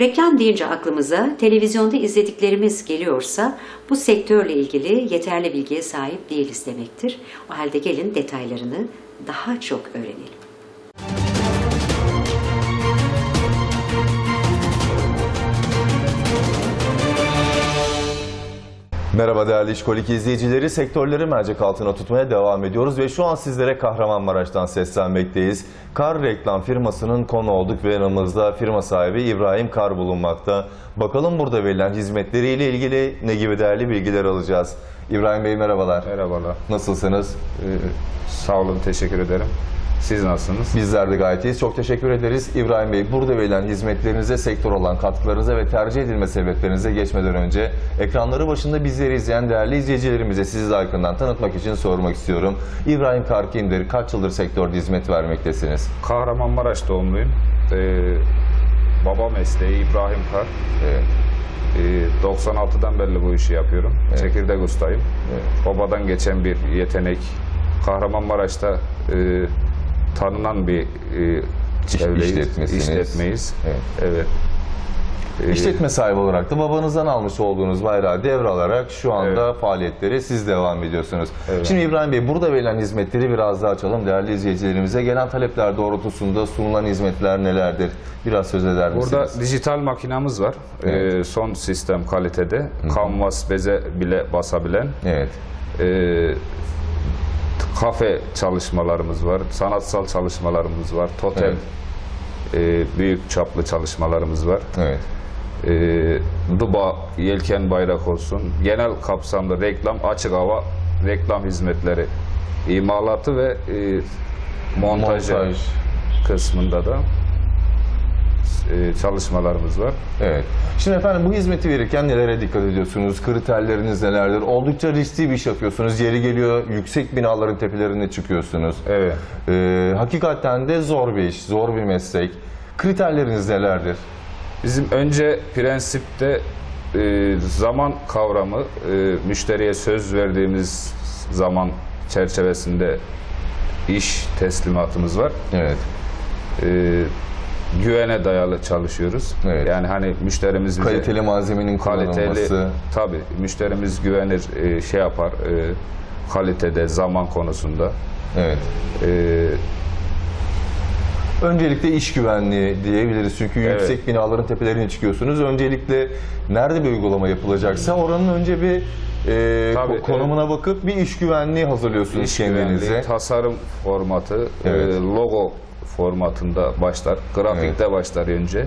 Reklam deyince aklımıza televizyonda izlediklerimiz geliyorsa bu sektörle ilgili yeterli bilgiye sahip değiliz demektir. O halde gelin detaylarını daha çok öğrenelim. Merhaba değerli İşkolik izleyicileri. Sektörleri mercek altına tutmaya devam ediyoruz ve şu an sizlere Kahramanmaraş'tan seslenmekteyiz. Kar reklam firmasının konu olduk ve yanımızda firma sahibi İbrahim Kar bulunmakta. Bakalım burada verilen hizmetleriyle ilgili ne gibi değerli bilgiler alacağız. İbrahim Bey merhabalar. Merhabalar. Nasılsınız? Ee, sağ olun, teşekkür ederim. Siz nasılsınız? Bizler de gayet iyiyiz. Çok teşekkür ederiz. İbrahim Bey burada verilen hizmetlerinize, sektör olan katkılarınıza ve tercih edilme sebeplerinize geçmeden önce ekranları başında bizleri izleyen değerli izleyicilerimize sizi de yakından tanıtmak için sormak istiyorum. İbrahim Kar kimdir? Kaç yıldır sektörde hizmet vermektesiniz? Kahramanmaraş doğumluyum. Ee, baba mesleği İbrahim Kar. Evet. Ee, 96'dan beri bu işi yapıyorum. Çekirdek ustayım. Evet. Babadan geçen bir yetenek. Kahramanmaraş'ta e, tanınan bir e, çevreyiz, işletmesiniz. işletmeyiz. Evet. Evet. Ee, İşletme sahibi olarak da babanızdan almış olduğunuz bayrağı devralarak şu anda faaliyetleri siz devam ediyorsunuz. Evet. Şimdi İbrahim Bey burada verilen hizmetleri biraz daha açalım. Değerli izleyicilerimize gelen talepler doğrultusunda sunulan hizmetler nelerdir? Biraz söz eder misiniz? Burada dijital makinamız var. Evet. Ee, son sistem kalitede. Kanvas beze bile basabilen. Evet. Ee, kafe çalışmalarımız var, sanatsal çalışmalarımız var, totem Evet. e, büyük çaplı çalışmalarımız var. Evet. E, Duba, yelken bayrak olsun, genel kapsamlı reklam, açık hava reklam hizmetleri, imalatı ve e, montajı Montaj. kısmında da e, çalışmalarımız var. Evet. Şimdi efendim bu hizmeti verirken nelere dikkat ediyorsunuz? Kriterleriniz nelerdir? Oldukça riskli bir iş yapıyorsunuz. Yeri geliyor yüksek binaların tepelerine çıkıyorsunuz. Evet. Ee, hakikaten de zor bir iş, zor bir meslek. Kriterleriniz nelerdir? Bizim önce prensipte e, zaman kavramı, e, müşteriye söz verdiğimiz zaman çerçevesinde iş teslimatımız var. Evet. E, güvene dayalı çalışıyoruz. Evet. Yani hani müşterimiz bize Kaliteli malzemenin kaliteli, kullanılması. tabii müşterimiz güvenir, e, şey yapar, e, kalitede, zaman konusunda. Evet. E, Öncelikle iş güvenliği diyebiliriz. Çünkü Evet. yüksek binaların tepelerine çıkıyorsunuz. Öncelikle nerede bir uygulama yapılacaksa oranın önce bir e, Tabii, ko- konumuna bakıp bir iş güvenliği hazırlıyorsunuz İş kendinize. güvenliği, tasarım formatı, Evet. e, logo formatında başlar. Grafikte başlar önce.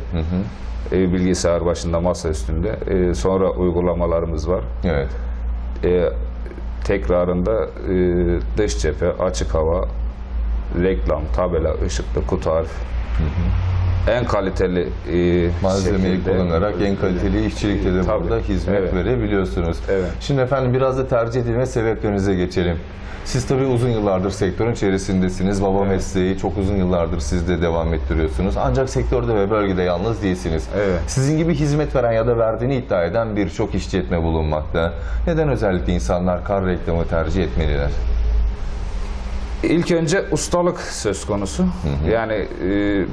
E, bilgisayar başında, masa üstünde. E, sonra uygulamalarımız var. Evet. E, tekrarında e, dış cephe, açık hava, reklam, tabela, ışıklı, kutu harf. En kaliteli e, Malzemeyi şekilde- kullanarak en kaliteli işçilikte de Tabii. burada hizmet Evet. verebiliyorsunuz. Evet. Şimdi efendim biraz da tercih edilme sebeplerinize geçelim. Siz tabii uzun yıllardır sektörün içerisindesiniz. Baba mesleği çok uzun yıllardır siz de devam ettiriyorsunuz. Ancak sektörde ve bölgede yalnız değilsiniz. Evet. Sizin gibi hizmet veren ya da verdiğini iddia eden birçok işletme bulunmakta. Neden özellikle insanlar kar reklamı tercih etmeliler? İlk önce ustalık söz konusu. Yani e,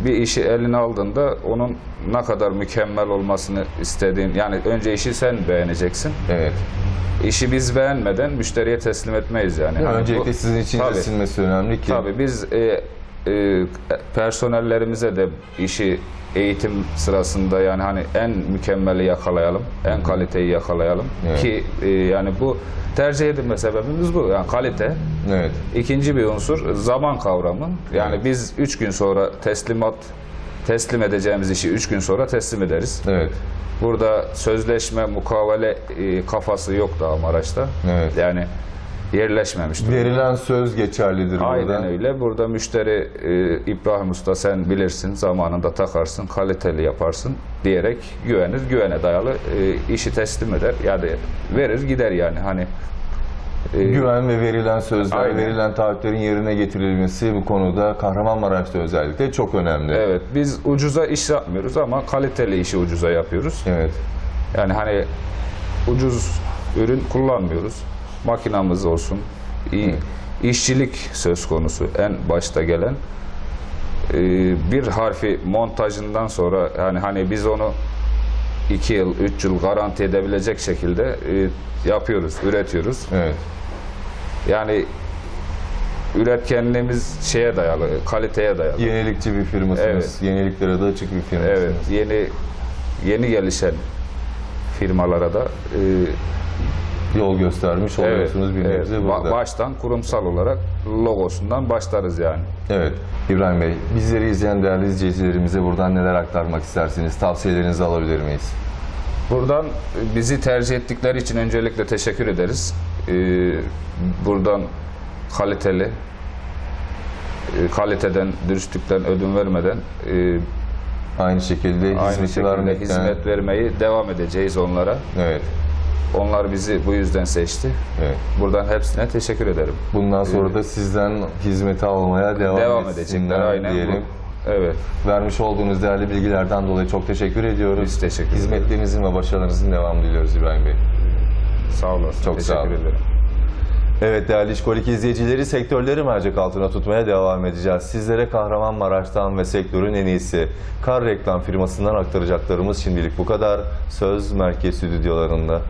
bir işi eline aldığında onun ne kadar mükemmel olmasını istediğin, yani önce işi sen beğeneceksin. Evet. İşi biz beğenmeden müşteriye teslim etmeyiz yani. Hani Öncelikle bu- sizin için Tabii. resilmesi önemli ki. Tabii biz e, e, personellerimize de işi eğitim sırasında yani hani en mükemmeli yakalayalım, en kaliteyi yakalayalım Evet. ki e, yani bu tercih edilme sebebimiz bu. Yani kalite. Evet. İkinci bir unsur zaman kavramı. Yani biz 3 gün sonra teslimat teslim edeceğimiz işi 3 gün sonra teslim ederiz. Evet. Burada sözleşme, mukavele e, kafası yok daha Maraş'ta. Evet. Yani yerleşmemiş. durumda. Verilen söz geçerlidir Aynen burada. öyle. Burada müşteri e, İbrahim Usta sen bilirsin zamanında takarsın, kaliteli yaparsın diyerek güvenir. Güvene dayalı e, işi teslim eder. Yani verir gider yani hani. e, Güven ve verilen sözler, Aynen. verilen taahhütlerin yerine getirilmesi bu konuda Kahramanmaraş'ta özellikle çok önemli. Evet, biz ucuza iş yapmıyoruz ama kaliteli işi ucuza yapıyoruz. Evet. Yani hani ucuz ürün kullanmıyoruz. Makinamız olsun, işçilik söz konusu en başta gelen. Ee, bir harfi montajından sonra yani hani biz onu 2 yıl, 3 yıl garanti edebilecek şekilde e, yapıyoruz, üretiyoruz. Evet. Yani üretkenliğimiz şeye dayalı, kaliteye dayalı. Yenilikçi bir firmasınız. Evet. Yeniliklere de açık bir firmasınız. Evet, yeni yeni gelişen firmalara da e, Yol göstermiş oluyorsunuz bir evet, nebze ba- burada. baştan kurumsal olarak logosundan başlarız yani. Evet. İbrahim Bey, bizleri izleyen değerli izleyicilerimize buradan neler aktarmak istersiniz? Tavsiyelerinizi alabilir miyiz? Buradan bizi tercih ettikleri için öncelikle teşekkür ederiz. Ee, buradan kaliteli, e, kaliteden, dürüstlükten ödün vermeden e, Aynı şekilde aynı şekilde vermekten. hizmet vermeyi devam edeceğiz onlara. Evet. Onlar bizi bu yüzden seçti. Evet. Buradan hepsine teşekkür ederim. Bundan sonra da sizden hizmeti almaya devam, devam edecekler aynen. diyelim. Evet. Vermiş olduğunuz değerli bilgilerden dolayı çok teşekkür ediyoruz. Biz teşekkür ederiz. Hizmetlerinizin ve başarılarınızın devamını diliyoruz İbrahim Bey. Sağ olasın. Çok teşekkür sağ olun. ederim. Evet değerli İşkolik izleyicileri sektörleri mercek altına tutmaya devam edeceğiz. Sizlere Kahramanmaraş'tan ve sektörün en iyisi kar reklam firmasından aktaracaklarımız şimdilik bu kadar. Söz merkez stüdyolarında.